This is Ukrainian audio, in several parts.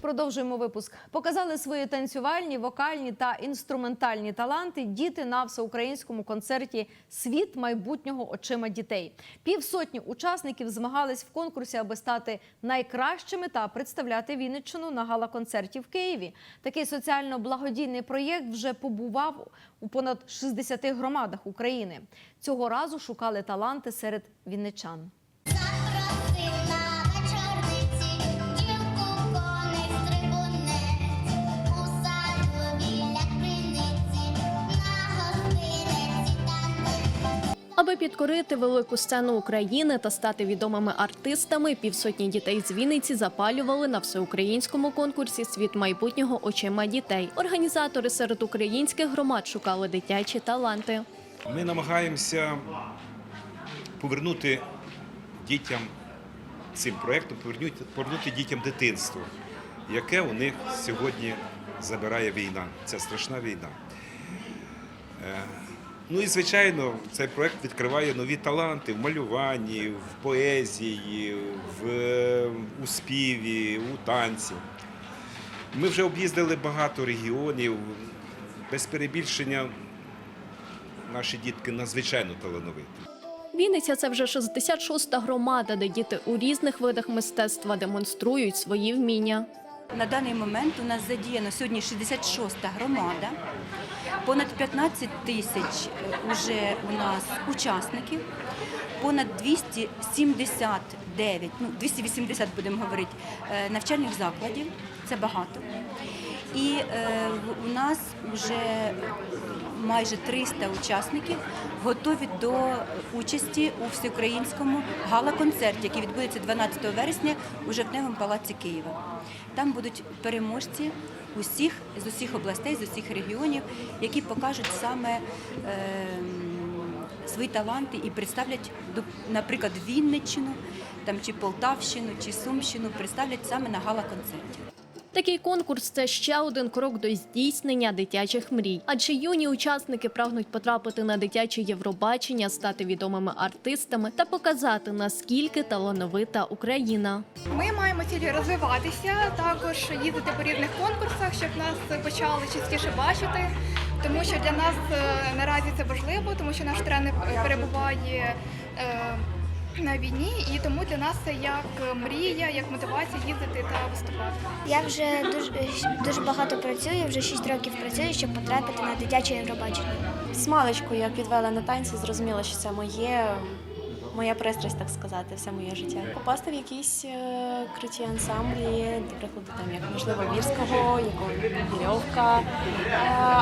Продовжуємо випуск. Показали свої танцювальні, вокальні та інструментальні таланти діти на всеукраїнському концерті Світ майбутнього очима дітей. Півсотні учасників змагались в конкурсі, аби стати найкращими та представляти Вінниччину на гала-концерті в Києві. Такий соціально-благодійний проєкт вже побував у понад 60 громадах України. Цього разу шукали таланти серед вінничан. Аби підкорити велику сцену України та стати відомими артистами, півсотні дітей з Вінниці запалювали на всеукраїнському конкурсі Світ майбутнього очима дітей. Організатори серед українських громад шукали дитячі таланти. Ми намагаємося повернути дітям цим проєктом, повернути, дітям дитинство, яке у них сьогодні забирає війна. Це страшна війна. Ну і звичайно, цей проєкт відкриває нові таланти в малюванні, в поезії, в, е, у співі, у танці. Ми вже об'їздили багато регіонів. Без перебільшення наші дітки надзвичайно талановиті. Вінниця це вже 66-та громада, де діти у різних видах мистецтва демонструють свої вміння. На даний момент у нас задіяно сьогодні 66-та громада, понад 15 тисяч уже у нас учасників, понад 279, ну 280 будемо говорити, е, навчальних закладів. Це багато. І е, у нас вже майже 300 учасників готові до участі у всеукраїнському гала-концерті, який відбудеться 12 вересня у Жовтневому палаці Києва. Там будуть переможці усіх з усіх областей, з усіх регіонів, які покажуть саме е, свої таланти і представлять, наприклад, Вінниччину, там чи Полтавщину, чи Сумщину, представлять саме на гала-концерті. Такий конкурс це ще один крок до здійснення дитячих мрій. Адже юні учасники прагнуть потрапити на дитяче Євробачення, стати відомими артистами та показати наскільки талановита Україна. Ми маємо цілі розвиватися, також їздити по різних конкурсах, щоб нас почали частіше бачити. Тому що для нас е, наразі це важливо, тому що наш тренер е, перебуває е, на війні, і тому для нас це як мрія, як мотивація їздити та виступати. Я вже дуже, дуже багато працюю, вже 6 років працюю, щоб потрапити на дитяче Євробачення. З маличку я підвела на танці, зрозуміла, що це моє, моя пристрасть, так сказати, все моє життя. Попасти в якісь е, круті ансамблі, до прикладу, там як можливо Вірського, якого е,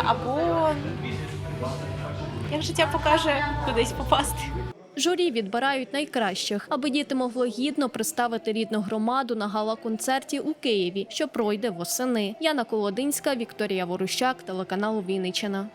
або як життя покаже кудись попасти. Журі відбирають найкращих, аби діти могли гідно представити рідну громаду на гала-концерті у Києві, що пройде восени. Яна Колодинська, Вікторія Ворущак, телеканал Вінниччина.